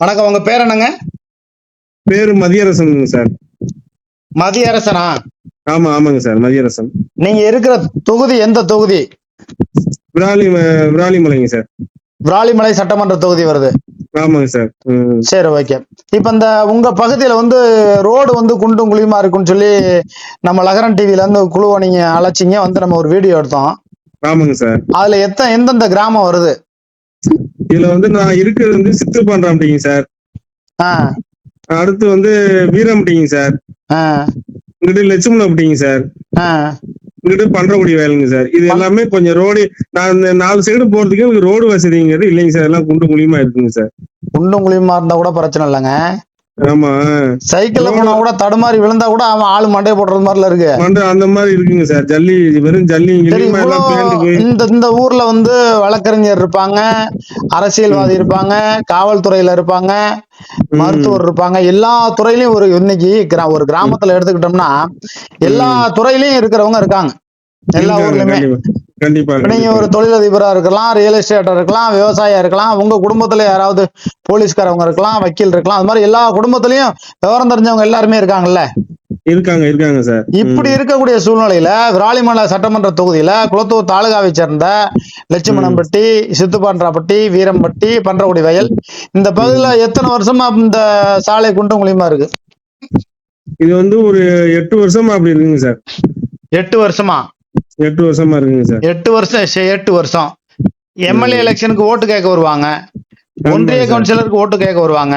வணக்கம். உங்க பேர் என்னங்க? பேரு மதியரசனுங்க சார். மதியரசனா? ஆமா ஆமாங்க சார். மதியரசன். நீங்க இருக்கிற தொகுதி எந்த தொகுதி? விராலி விராலிமலைங்க சார். விராலிமலை சட்டமன்ற தொகுதி வருது. ஆமாங்க சார். சரி ஓகே. இப்ப இந்த உங்க பகுதியில வந்து ரோடு வந்து குண்டும் குழியுமா இருக்குன்னு சொல்லி நம்ம லகரன் டிவில இருந்து குழுவை நீங்க அழைச்சிங்க. வந்து நம்ம ஒரு வீடியோ எடுத்தோம். ஆமாங்க சார். அதுல எத்த எந்தெந்த கிராமம் வருது? இதுல வந்து நான் இருக்கிறது வந்து சித்துப்பாண்டாம்பிங்க சார். ஆ. அடுத்து வந்து வீரம்பட்டிங்க சார். இங்கிட்டு லட்சுமணப்பட்டிங்க சார். ஆ. இங்கிட்டு பண்றக்குடி வேலைங்க சார். இது எல்லாமே கொஞ்சம் ரோடு நான் இந்த நாலு சைடு போறதுக்கு எனக்கு ரோடு வசதிங்கிறது இல்லைங்க சார். எல்லாம் குண்டு குழியுமா இருக்குங்க சார். குண்டும் குழியுமா இருந்தா கூட பிரச்சனை இல்லைங்க. ஆமா. சைக்கிள்ல போனா கூட தடுமாறி விழுந்தா கூட அவன் ஆளு மண்டைய போடுறது மாதிரில இருக்கு. மண்ட அந்த மாதிரி இருக்குங்க சார். ஜல்லி வெறும் ஜல்லி இந்த இந்த ஊர்ல வந்து வழக்கறிஞர் இருப்பாங்க அரசியல்வாதி இருப்பாங்க காவல்துறையில இருப்பாங்க மருத்துவர் இருப்பாங்க. எல்லா துறையிலயும் ஒரு இன்னைக்கு ஒரு கிராமத்துல எடுத்துக்கிட்டோம்னா எல்லா துறையிலயும் இருக்கிறவங்க இருக்காங்க. எல்லா ஊர்லயுமே. கண்டிப்பா நீங்க. ஒரு தொழிலதிபரா இருக்கலாம் ரியல் எஸ்டேட்டா இருக்கலாம் விவசாயியா இருக்கலாம் உங்க குடும்பத்துல யாராவது போலீஸ்காரவங்க இருக்கலாம் வக்கீல் இருக்கலாம் அது மாதிரி எல்லா குடும்பத்திலயும் விவரம் தெரிஞ்சவங்க எல்லாருமே இருக்காங்கல்ல? இருக்காங்க இருக்காங்க சார். இப்படி இருக்கக்கூடிய சூழ்நிலையில விராலிமலை சட்டமன்ற தொகுதியில குளத்தூர் தாலுகாவை சேர்ந்த லட்சுமணம்பட்டி சித்துப்பான்றாப்பட்டி வீரம்பட்டி பன்றகுடி வயல் இந்த பகுதியில எத்தனை வருஷமா இந்த சாலை குண்டும் குழியுமா இருக்கு? இது வந்து ஒரு எட்டு வருஷமா அப்படி இருக்குங்க சார். எட்டு வருஷமா? எட்டு வருஷமா இருக்குங்க சார். எட்டு வருஷம் எட்டு வருஷம். எம்எல்ஏ எலெக்ஷனுக்கு ஓட்டு கேட்க வருவாங்க. ஒன்றிய. கவுன்சிலருக்கு ஓட்டு கேட்க வருவாங்க.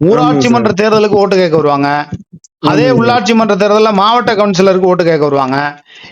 ஊராட்சி. மன்ற தேர்தலுக்கு ஓட்டு கேட்க வருவாங்க. அதே. உள்ளாட்சி மன்ற தேர்தல்ல மாவட்ட கவுன்சிலருக்கு ஓட்டு கேட்க வருவாங்க.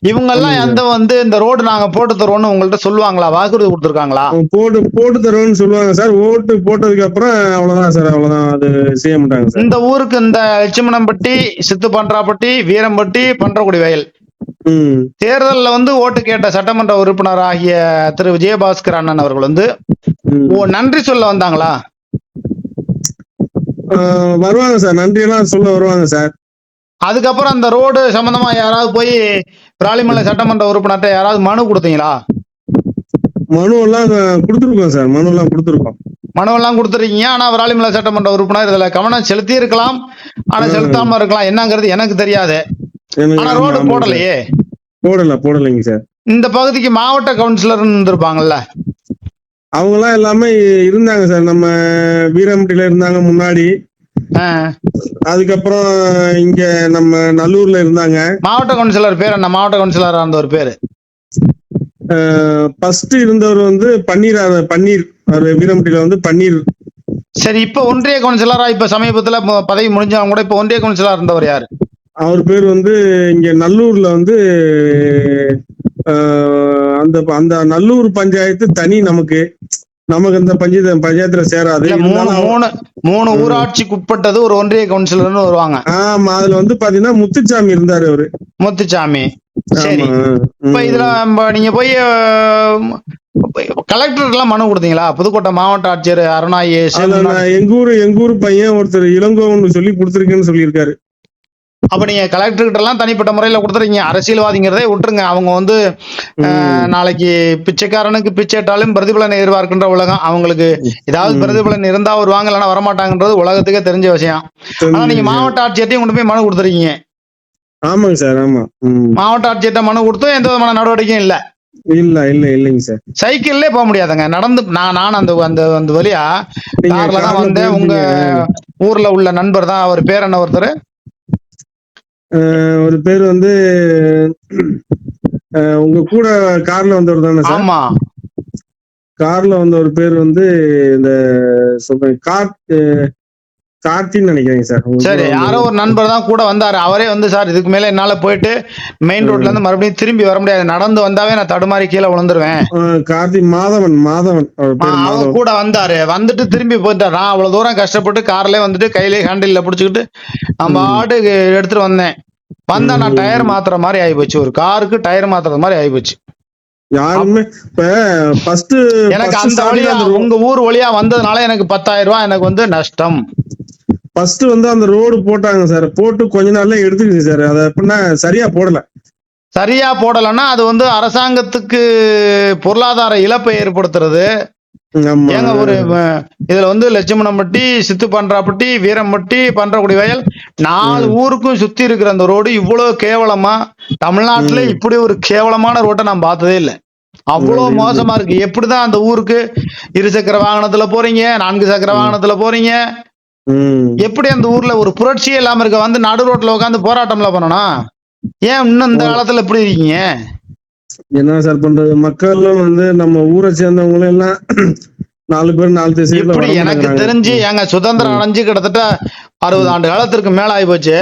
இவங்க எல்லாம் ஆமாங்க எந்த வந்து இந்த ரோடு நாங்க போட்டு தருவோம்னு உங்கள்ட்ட சொல்லுவாங்களா? வாக்குறுதி கொடுத்துருக்காங்களா? போட்டு போட்டு தருவேன்னு சொல்லுவாங்க சார். ஓட்டு போட்டதுக்கு அப்புறம் அவ்வளவுதான் சார். அவ்வளவுதான் அது செய்ய மாட்டாங்க இந்த ஊருக்கு இந்த லட்சுமணம்பட்டி சித்துப்பன்றாப்பட்டி வீரம்பட்டி பன்றக்குடி வயல். தேர்தல்ல வந்து ஓட்டு கேட்ட சட்டமன்ற உறுப்பினர் ஆகிய திரு விஜயபாஸ்கர் அண்ணன் அவர்கள் வந்து நன்றி சொல்ல வந்தாங்களா? வருவாங்க சார். நன்றி எல்லாம் சொல்ல வருவாங்க சார். அதுக்கப்புறம் அந்த ரோடு சம்பந்தமா யாராவது போய் பிராலிமலை சட்டமன்ற உறுப்பினர்கிட்ட யாராவது மனு கொடுத்தீங்களா? மனு எல்லாம் கொடுத்துருக்கோம் சார். மனு எல்லாம் கொடுத்துருக்கோம். மனு எல்லாம் கொடுத்துருக்கீங்க. ஆனா விராலிமலை சட்டமன்ற உறுப்பினர் இதுல கவனம் செலுத்தி இருக்கலாம் ஆனா. செலுத்தாம இருக்கலாம். என்னங்கிறது எனக்கு தெரியாது. ஆனா ரோடு. போடலையே. போடல போடலைங்க சார். இந்த பகுதிக்கு மாவட்ட கவுன்சிலர் இருந்திருப்பாங்கல்ல. அவங்க எல்லாம் எல்லாமே இருந்தாங்க சார். நம்ம வீரம்பட்டியில இருந்தாங்க முன்னாடி. அதுக்கப்புறம் இங்க நம்ம நல்லூர்ல இருந்தாங்க. மாவட்ட கவுன்சிலர் பேர் என்ன? மாவட்ட கவுன்சிலரா இருந்த ஒரு பேரு? ஃபர்ஸ்ட் இருந்தவர் வந்து பன்னீர் பன்னீர். வீரம்பட்டியில வந்து பன்னீர். சரி இப்ப ஒன்றிய கவுன்சிலரா? இப்ப சமீபத்துல பதவி முடிஞ்சவங்க கூட இப்ப ஒன்றிய கவுன்சிலரா இருந்தவர் யாரு? அவர் பேர் வந்து இங்க நல்லூர்ல வந்து அந்த அந்த நல்லூர் பஞ்சாயத்து தனி நமக்கு. நமக்கு அந்த பஞ்சாயத்து பஞ்சாயத்துல சேராது. மூணு மூணு மூணு ஊராட்சிக்கு உட்பட்டது ஒரு ஒன்றிய கவுன்சிலர்னு வருவாங்க. ஆமா அதுல வந்து பாத்தீங்கன்னா முத்துச்சாமி இருந்தாரு அவரு. முத்துச்சாமி. சரி. இப்ப. இதுல நீங்க போய் கலெக்டருக்கு எல்லாம் மனு கொடுத்தீங்களா? புதுக்கோட்டை மாவட்ட ஆட்சியர் அருணா ஏஸ் அதுல நான் எங்க ஊரு எங்க ஊர் பையன் ஒருத்தர் இளங்கோவன் சொல்லி கொடுத்துருக்கேன்னு சொல்லியிருக்காரு. அப்ப நீங்க கலெக்டர் கிட்ட எல்லாம் தனிப்பட்ட முறையில கொடுத்துறீங்க. அரசியல்வாதிங்கிறதே விட்டுருங்க. அவங்க வந்து நாளைக்கு பிச்சைக்காரனுக்கு பிச்சைட்டாலும் பிரதிபலனை எதிர்பார்க்கின்ற உலகம். அவங்களுக்கு ஏதாவது. பிரதிபலன் இருந்தா வருவாங்க இல்லைன்னா வரமாட்டாங்கன்றது உலகத்துக்கே தெரிஞ்ச விஷயம். ஆனா நீங்க மாவட்ட ஆட்சியர்ட்டையும் கொண்டு போய் மனு கொடுத்துருக்கீங்க ஆமாங்க சார் ஆமா. மாவட்ட ஆட்சியர்ட்ட மனு கொடுத்தும் எந்த விதமான நடவடிக்கையும் இல்ல. இல்ல இல்ல இல்லைங்க சார். சைக்கிள்லே போக முடியாதுங்க. நடந்து நான் நான் அந்த அந்த அந்த வழியா கார்ல தான் வந்தேன். உங்க. ஊர்ல உள்ள நண்பர் தான் அவர் பேர் என்ன ஒருத்தர்? ஒரு பேர் வந்து உங்க கூட கார்ல வந்தவர் தானே சார்? ஆமா. கார்ல வந்த ஒரு பேர் வந்து இந்த சொல்றேன் கார்த் கார்த்தின்னு நினைக்கிறேங்க சார். சரி. யாரோ ஒரு நண்பர் தான் கூட வந்தாரு. அவரே வந்து சார் இதுக்கு மேல என்னால போயிட்டு மெயின் ரோட்ல இருந்து மறுபடியும் திரும்பி வர முடியாது. நடந்து வந்தாவே நான் தடுமாறி கீழே விழுந்துருவேன். கார்த்தி மாதவன் மாதவன். அவர் கூட வந்தாரு. வந்துட்டு திரும்பி போயிட்டார். நான் அவ்வளவு தூரம் கஷ்டப்பட்டு கார்லயே வந்துட்டு கையிலே ஹேண்டில்ல புடிச்சுக்கிட்டு நான் பாட்டு எடுத்துட்டு வந்தேன். வந்தா நான் டயர் மாத்துற மாதிரி ஆயிப்போச்சு. ஒரு காருக்கு டயர் மாத்துறது மாதிரி ஆயிப்போச்சு. யாருமே இப்ப ஃபர்ஸ்ட் எனக்கு அந்த வழியா உங்க ஊர் வழியா வந்ததுனால எனக்கு பத்தாயிரம் ரூபாய் எனக்கு வந்து நஷ்டம். ஃபர்ஸ்ட் வந்து அந்த ரோடு போட்டாங்க சார் போட்டு கொஞ்ச நாள்ல எடுத்துக்கிச்சு சார் அதை எப்படின்னா சரியா போடல. சரியா போடலைன்னா அது வந்து அரசாங்கத்துக்கு பொருளாதார இழப்பை ஏற்படுத்துறது. ஏங்க ஒரு இதுல வந்து லட்சுமணம்பட்டி சித்து பண்றாப்பட்டி வீரம்பட்டி பண்றக்குடி வயல் நாலு ஊருக்கும் சுத்தி இருக்கிற அந்த ரோடு இவ்வளவு கேவலமா தமிழ்நாட்டுல. இப்படி ஒரு கேவலமான ரோட்டை நான் பார்த்ததே இல்லை. அவ்வளவு ம். மோசமா இருக்கு. எப்படிதான் அந்த ஊருக்கு இரு சக்கர வாகனத்துல போறீங்க நான்கு சக்கர வாகனத்துல போறீங்க. எப்படி அந்த ஊர்ல ஒரு புரட்சியே இல்லாம இருக்க வந்து நடு ரோட்ல உட்காந்து போராட்டம்ல பண்ணணும் ஏன் இன்னும் இந்த காலத்துல இப்படி இருக்கீங்க? என்ன சார் பண்றது? மக்களும் வந்து நம்ம ஊரை சேர்ந்தவங்களும் எல்லாம் நாலு பேர் நாலு திசையில எனக்கு. தெரிஞ்சு எங்க சுதந்திரம் அடைஞ்சு கிட்டத்தட்ட அறுபது ஆண்டு காலத்திற்கு மேல ஆகி போச்சு.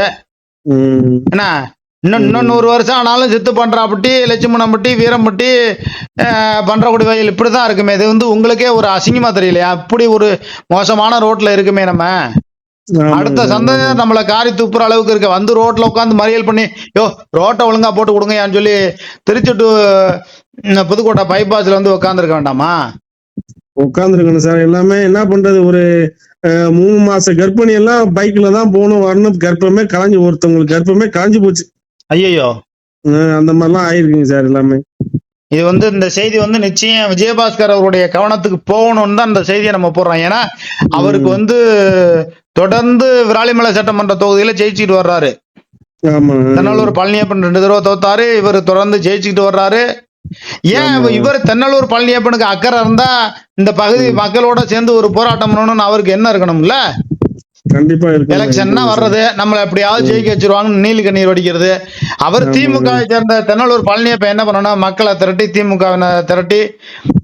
என்ன? இன்னும் இன்னும் நூறு வருஷம் ஆனாலும் சித்து பண்றாப்பட்டி லட்சுமணம்பட்டி வீரம்பட்டி பண்றக்குடி வயல் இப்படிதான் இருக்குமே. இது வந்து உங்களுக்கே ஒரு அசிங்கமா தெரியலையா? இப்படி ஒரு மோசமான ரோட்ல இருக்குமே நம்ம. அடுத்த. சந்ததியினர் நம்மள காரி துப்புற அளவுக்கு இருக்க. வந்து ரோட்ல உட்காந்து மறியல் பண்ணி யோ ரோட்டை ஒழுங்கா போட்டு கொடுங்கயான்னு சொல்லி திருச்சி டு புதுக்கோட்டை பைபாஸ்ல வந்து உட்காந்துருக்க வேண்டாமா? உட்கார்ந்துருக்கணும் சார். எல்லாமே என்ன பண்றது? ஒரு மூணு மாச கர்ப்பிணி எல்லாம் பைக்ல தான் போகணும் வரணும். கர்ப்பமே கலைஞ்சு ஒருத்தவங்களுக்கு கர்ப்பமே கலைஞ்சு போச்சு. ஐயோ அந்த மாதிரிலாம் ஆயிருக்குங்க சார் எல்லாமே. இது வந்து இந்த செய்தி வந்து நிச்சயம் விஜயபாஸ்கர் அவருடைய கவனத்துக்கு போகணும்னு தான் இந்த செய்தியை நம்ம போடுறோம். ஏன்னா அவருக்கு வந்து தொடர்ந்து விராலிமலை சட்டமன்ற தொகுதியில ஜெயிச்சுட்டு வர்றாரு. தென்னலூர் பழனியப்பன் ரெண்டு தடவை தோத்தாரு. இவர் தொடர்ந்து ஜெயிச்சுக்கிட்டு வர்றாரு. ஏன். இவர் தென்னலூர் பழனியப்பனுக்கு அக்கறை இருந்தா இந்த பகுதி மக்களோட சேர்ந்து ஒரு போராட்டம் பண்ணணும்னு அவருக்கு என்ன இருக்கணும்ல? கண்டிப்பா இருக்கு எலெக்ஷன்னா வர்றது நம்மள எப்படியாவது ஜெயிக்க வச்சிருவாங்கன்னு நீலி கண்ணீர் வடிக்கிறது. அவர். திமுக சேர்ந்த தென்னலூர் பழனியப்ப என்ன பண்ணணும் மக்களை திரட்டி திமுக திரட்டி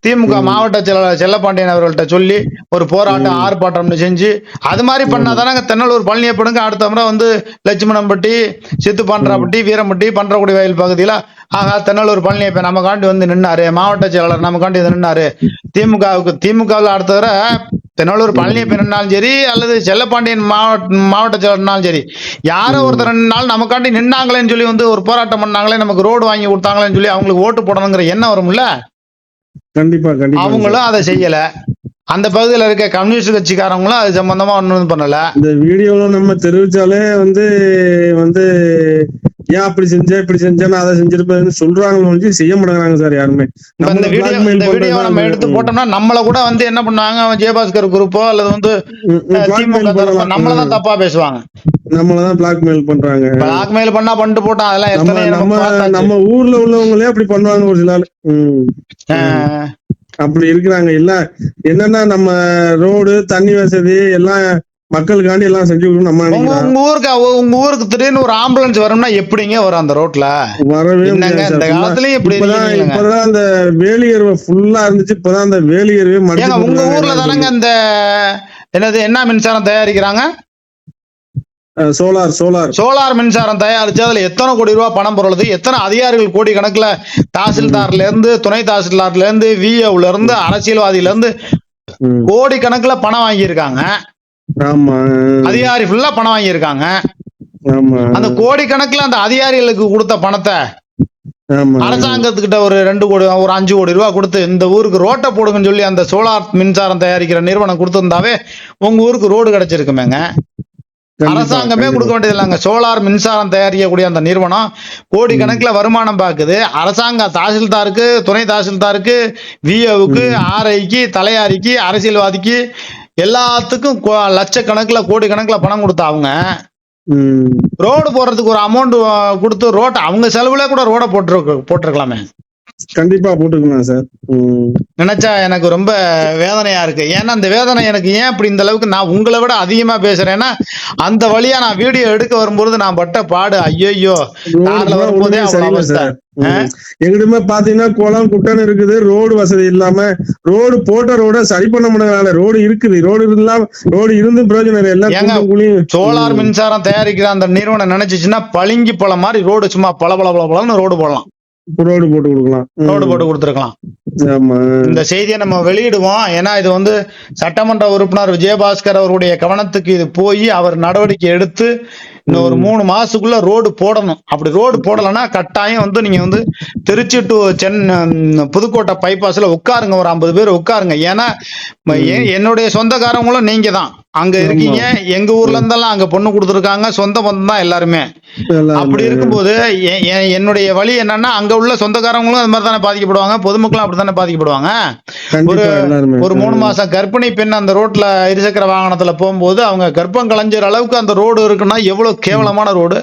திமுக மாவட்ட செயலாளர் செல்லப்பாண்டியன் அவர்கள்ட்ட சொல்லி ஒரு போராட்டம் ஆர்ப்பாட்டம்னு செஞ்சு அது மாதிரி பண்ணாதானங்க தென்னலூர் பழனியப்பனுக்கு அடுத்த முறை வந்து லட்சுமணம்பட்டி சித்துப்பான்றாப்பட்டி வீரம்பட்டி பன்றக்குடி வயல் பகுதியில ஆகா தென்னலூர் பழனியப்ப நம்ம காண்டி வந்து நின்னாரு. மாவட்ட செயலாளர் நம்ம காண்டி வந்து நின்னாரு. திமுகவுக்கு திமுகவில் அடுத்த தடவை தென்னலூர் பழனியப்பன் நின்னாலும் சரி அல்லது செல்லப்பாண்டியன் மாவட்ட மாவட்ட செயலர்னாலும் சரி யாரோ ஒருத்தர் நின்னாலும் நமக்காண்டி நின்னாங்களேன்னு சொல்லி வந்து ஒரு போராட்டம் பண்ணாங்களே நமக்கு ரோடு வாங்கி கொடுத்தாங்களேன்னு சொல்லி அவங்களுக்கு ஓட்டு போடணுங்கிற எண்ணம் வரும்ல? கண்டிப்பா கண்டிப்பா. அவங்களும் அதை செய்யல. அந்த பகுதியில் இருக்க கம்யூனிஸ்ட் கட்சிக்காரங்களும் அது சம்பந்தமா ஒன்றும் பண்ணல. இந்த வீடியோல நம்ம தெரிவிச்சாலே வந்து வந்து ஏன் அப்படி செஞ்ச இப்படி செஞ்சேன்னு அதை செஞ்சிருப்பேன்னு சொல்றாங்க ஒழிஞ்சு செய்ய மாட்டேங்கிறாங்க சார் யாருமே. இந்த நம்மள வீடியோ இந்த வீடியோ நம்ம. எடுத்து போட்டோம்னா நம்மள கூட வந்து என்ன பண்ணுவாங்க? அவன் ஜெயபாஸ்கர் குரூப்போ அல்லது வந்து பண்ணலாம். நம்மளதான் தப்பா பேசுவாங்க. நம்மளதான் பிளாக்மெயில் பண்றாங்க. பிளாக்மெயில் பண்ணா பண்ணிட்டு போட்டோம் அதெல்லாம் நம்ம நம்ம ஊர்ல உள்ளவங்களே அப்படி பண்ணுவாங்க ஒரு சில அப்படி இருக்கிறாங்க. இல்ல என்னன்னா நம்ம ரோடு தண்ணி வசதி எல்லாம் மக்களுக்காண்டி எல்லாம் செஞ்சு நம்ம உங்க ஊருக்கு உங்க ஊருக்கு திடீர்னு ஒரு ஆம்புலன்ஸ் வரும்னா எப்படிங்க வரும் அந்த ரோட்ல வரவே இந்த. காலத்துலயும் இப்படி இப்பதான் அந்த வேலியர்வை ஃபுல்லா இருந்துச்சு. இப்பதான் அந்த வேலியர்வே உங்க. ஊர்ல தானங்க இந்த என்னது என்ன மின்சாரம் தயாரிக்கிறாங்க? Solar solar. சோலார் மின்சாரம் தயாரிச்சு அதுல எத்தனை கோடி ரூபாய் பணம் பொருளுது? எத்தனை அதிகாரிகள் கோடி கணக்குல தாசில்தார்ல இருந்து துணை தாசில்தார்ல இருந்து விஏல இருந்து அரசியல்வாதியில இருந்து. கோடி கணக்குல பணம் வாங்கியிருக்காங்க. அதிகாரி ஃபுல்லா பணம் வாங்கியிருக்காங்க. அந்த கோடி கணக்குல அந்த அதிகாரிகளுக்கு கொடுத்த பணத்தை அரசாங்கத்துக்கிட்ட ஒரு ரெண்டு கோடி ஒரு அஞ்சு கோடி ரூபாய் கொடுத்து இந்த ஊருக்கு ரோட்டை போடுங்கன்னு சொல்லி அந்த சோலார் மின்சாரம் தயாரிக்கிற நிறுவனம் கொடுத்திருந்தாவே உங்க ஊருக்கு ரோடு கிடைச்சிருக்குமேங்க. அரசாங்கமே. கொடுக்க வேண்டியது இல்லைங்க. சோலார் மின்சாரம் தயாரிக்கக்கூடிய அந்த நிறுவனம் கோடி கணக்குல வருமானம் பார்க்குது அரசாங்க தாசில்தாருக்கு துணை தாசில்தாருக்கு விஏவுக்கு ஆர்ஐக்கு தலையாரிக்கு அரசியல்வாதிக்கு எல்லாத்துக்கும் லட்சக்கணக்குல கோடி கணக்குல பணம் கொடுத்த அவங்க. ரோடு போடுறதுக்கு ஒரு அமௌண்ட் கொடுத்து ரோட்டை அவங்க செலவுல கூட ரோட போட்டு போட்டிருக்கலாமே. கண்டிப்பா போட்டுக்கலாம் சார். நினைச்சா எனக்கு ரொம்ப வேதனையா இருக்கு. ஏன்னா அந்த வேதனை எனக்கு ஏன் இப்படி இந்த அளவுக்கு நான் உங்களை விட அதிகமா பேசுறேன்னா அந்த வழியா நான் வீடியோ எடுக்க வரும்போது நான் பட்ட பாடு ஐயோ வரும்போதே. எங்கிட்டுமே பாத்தீங்கன்னா குளம் குட்டன் இருக்குது ரோடு வசதி இல்லாம ரோடு போட்ட ரோட சரி பண்ண முடியல ரோடு இருக்குது. ரோடு இல்லாம ரோடு இருந்து பிரயோஜனம் இல்லை. எல்லாம் சோலார் மின்சாரம் தயாரிக்கிற அந்த நிறுவனம் நினைச்சுச்சுன்னா பளிங்கி பழம் மாதிரி ரோடு சும்மா பல பல பல பழம்னு ரோடு போடலாம். ரோடு போட்டு கொடுக்கலாம். ரோடு போட்டு கொடுத்துருக்கலாம். இந்த செய்தியை நம்ம வெளியிடுவோம். ஏன்னா இது வந்து சட்டமன்ற உறுப்பினர் விஜயபாஸ்கர் அவருடைய கவனத்துக்கு இது போய் அவர் நடவடிக்கை எடுத்து இன்னும் ஒரு மூணு மாசத்துக்குள்ள ரோடு போடணும். அப்படி ரோடு போடலைன்னா கட்டாயம் வந்து நீங்க வந்து திருச்சி டு சென்னை புதுக்கோட்டை பைபாஸ்ல உட்காருங்க. ஒரு ஐம்பது பேர் உட்காருங்க. ஏன்னா என்னுடைய சொந்தக்காரங்களும் நீங்க தான் அங்க இருக்கீங்க எங்க ஊர்ல இருந்தெல்லாம் அங்க பொண்ணு கொடுத்துருக்காங்க சொந்த பந்தம் தான் எல்லாருமே. அப்படி இருக்கும்போது என்னுடைய வழி என்னன்னா அங்க உள்ள சொந்தக்காரங்களும் அது மாதிரி தானே பாதிக்கப்படுவாங்க பொதுமக்களும் அப்படி தானே பாதிக்கப்படுவாங்க. எல்லாருமே. ஒரு மூணு மாசம் கர்ப்பிணி பெண் அந்த ரோட்ல இருசக்கர வாகனத்துல போகும்போது அவங்க கர்ப்பம் கலைஞ்சிற அளவுக்கு அந்த ரோடு இருக்குன்னா எவ்வளவு கேவலமான ரோடு.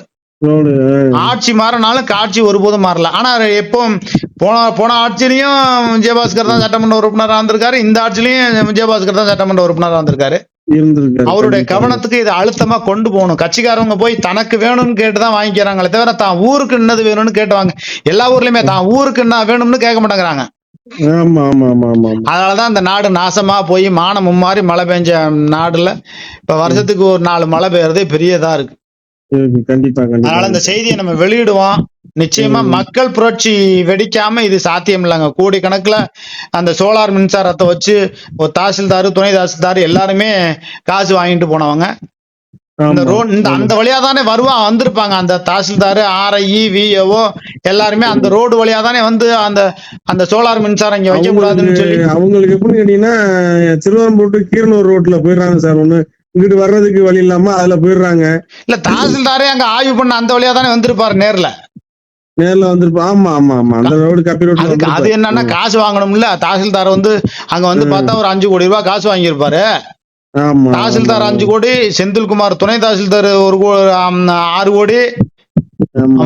ஆட்சி மாறினாலும் காட்சி ஒருபோதும் மாறல. ஆனா எப்போ போன போன ஆட்சியிலையும் விஜயபாஸ்கர் தான் சட்டமன்ற உறுப்பினரா வந்திருக்காரு இந்த ஆட்சியிலையும் விஜயபாஸ்கர் தான் சட்டமன்ற உறுப்பினரா வந்திருக்காரு இருந்திருக்காரு. அவருடைய. கவனத்துக்கு இதை அழுத்தமா கொண்டு போகணும் கட்சிக்காரவங்க போய் தனக்கு வேணும்னு கேட்டு தான் வாங்கிக்கிறாங்களே தவிர தான் ஊருக்கு என்னது வேணும்னு கேட்டுவாங்க எல்லா ஊர்லயுமே தான் ஊருக்கு என்ன வேணும்னு கேட்க மாட்டேங்கிறாங்க ஆமா ஆமா ஆமா ஆமா ஆமா. அதனாலதான் இந்த நாடு நாசமா போய் மானம் மும்மாறி மழை பெஞ்ச நாடுல இப்ப வருஷத்துக்கு ஒரு நாலு மழை பெய்யறதே பெரிய இதா இருக்கு. கண்டிப்பா அதனால இந்த செய்தியை நம்ம வெளியிடுவோம் நிச்சயமா மக்கள் புரட்சி வெடிக்காம இது சாத்தியம் இல்லைங்க கோடி கணக்குல அந்த சோலார் மின்சாரத்தை வச்சு ஒரு தாசில்தார் துணை தாசில்தார் எல்லாருமே காசு வாங்கிட்டு போனவங்க. இந்த. ரோட் இந்த அந்த வழியா தானே வருவான் வந்திருப்பாங்க. அந்த தாசில்தார் ஆர்ஐஇ விஏஓ எல்லாருமே அந்த ரோடு வழியா தானே வந்து அந்த அந்த சோலார் மின்சாரம் இங்க வைக்க கூடாதுன்னு சொல்லி. அவங்களுக்கு எப்படி கேட்டீங்கன்னா திருவாரூர் கீரனூர் ரோட்ல போயிடுறாங்க சார் ஒண்ணு. இங்கிட்டு வர்றதுக்கு வழி இல்லாம அதுல போயிடுறாங்க. இல்ல தாசில்தாரே அங்க ஆய்வு பண்ண அந்த வழியா தானே வந்திருப்பாரு நேர்ல. நேர்ல வந்திருப்போம் ஆமா ஆமா ஆமா. அந்த ரோடு கப்பி அதுக்கு அது. என்னன்னா காசு வாங்கணும்ல. தாசில்தார் வந்து அங்க வந்து பார்த்தா ஒரு அஞ்சு கோடி ரூபாய் காசு வாங்கியிருப்பாரு. தாசில்தார் அஞ்சு கோடி செந்தில்குமார் துணை தாசில்தார் ஒரு ஆறு கோடி.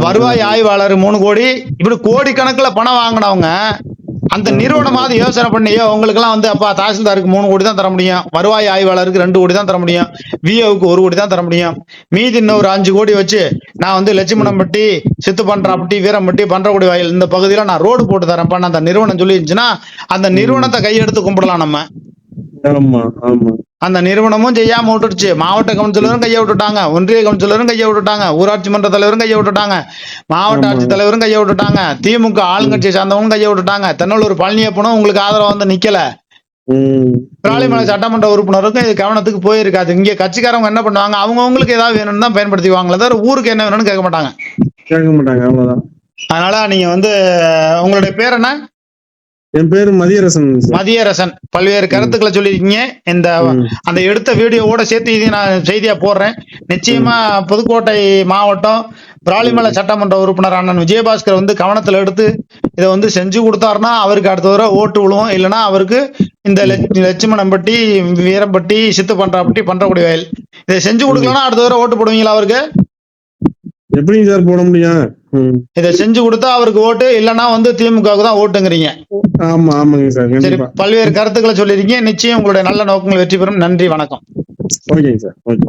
வருவாய் ஆய்வாளர் மூணு கோடி. இப்படி கோடி கணக்குல பணம் வாங்கினவங்க அந்த நிறுவனமாவது யோசனை பண்ணி உங்களுக்கு எல்லாம் வந்து அப்பா தாசில்தாருக்கு மூணு கோடி தான் தர முடியும். வருவாய் ஆய்வாளருக்கு ரெண்டு கோடி தான் தர முடியும். விஓவுக்கு ஒரு கோடி தான் தர முடியும். மீதி இன்னும் ஒரு அஞ்சு கோடி வச்சு நான் வந்து லட்சுமணம்பட்டி சித்து பண்றாப்பட்டி வீரம்பட்டி பண்றகுடி வாயில் இந்த பகுதியில நான் ரோடு போட்டு தரேன்ப்பா அந்த நிறுவனம் சொல்லிருந்துச்சுன்னா அந்த நிறுவனத்தை கையெடுத்து கும்பிடலாம் நம்ம. ஆமா ஆமா. அந்த நிறுவனமும் செய்யாம விட்டுடுச்சு. மாவட்ட கவுன்சிலரும் கையை விட்டுட்டாங்க. ஒன்றிய கவுன்சிலரும் கையை விட்டுட்டாங்க. ஊராட்சி மன்ற தலைவரும் கையை விட்டுட்டாங்க. மாவட்ட. ஆட்சித் தலைவரும் கையை விட்டுட்டாங்க. திமுக ஆளுங்கட்சியை சார்ந்தவங்க கையை விட்டுட்டாங்க. தென்னலூர் பழனியப்பனும் உங்களுக்கு ஆதரவா வந்து நிக்கல. விராலிமலை சட்டமன்ற உறுப்பினருக்கும் இது கவனத்துக்கு போயிருக்காது. இங்க கட்சிக்காரங்க என்ன பண்ணுவாங்க? அவங்கவங்களுக்கு ஏதாவது வேணும்னு தான் பயன்படுத்திக்குவாங்களே தவிர ஊருக்கு என்ன வேணும்னு கேட்க மாட்டாங்க. கேட்க மாட்டாங்க. அவ்வளவுதான். அதனால நீங்க வந்து உங்களுடைய பேர் என்ன? என் பேரு மதியரசன். மதியரசன். பல்வேறு கருத்துக்களை சொல்லியிருக்கீங்க. இந்த. அந்த எடுத்த வீடியோவோட சேர்த்து இதையும் நான் செய்தியா போடுறேன். நிச்சயமா புதுக்கோட்டை மாவட்டம் பிராலிமலை சட்டமன்ற உறுப்பினர் அண்ணன் விஜயபாஸ்கர் வந்து கவனத்துல எடுத்து இதை வந்து செஞ்சு கொடுத்தாருன்னா அவருக்கு அடுத்த தடவை ஓட்டு விழுவும். இல்லைன்னா அவருக்கு இந்த லட்ச- லட்சுமணம்பட்டி வீரம்பட்டி சித்து பண்றாப்பட்டி பண்றக்கூடிய வயல். இதை செஞ்சு கொடுக்கலன்னா அடுத்த தடவை ஓட்டு போடுவீங்களா அவருக்கு? எப்படிங்க சார் போட முடியும். இதை செஞ்சு கொடுத்தா அவருக்கு ஓட்டு இல்லைன்னா வந்து திமுகவுக்கு தான் ஓட்டுங்கிறீங்க. ஆமா ஆமாங்க சார் சரி பல்வேறு கருத்துக்களை சொல்லியிருக்கீங்க. நிச்சயம் உங்களுடைய நல்ல நோக்கங்கள் வெற்றி பெறும். நன்றி வணக்கம். ஓகேங்க சார் ஓகே.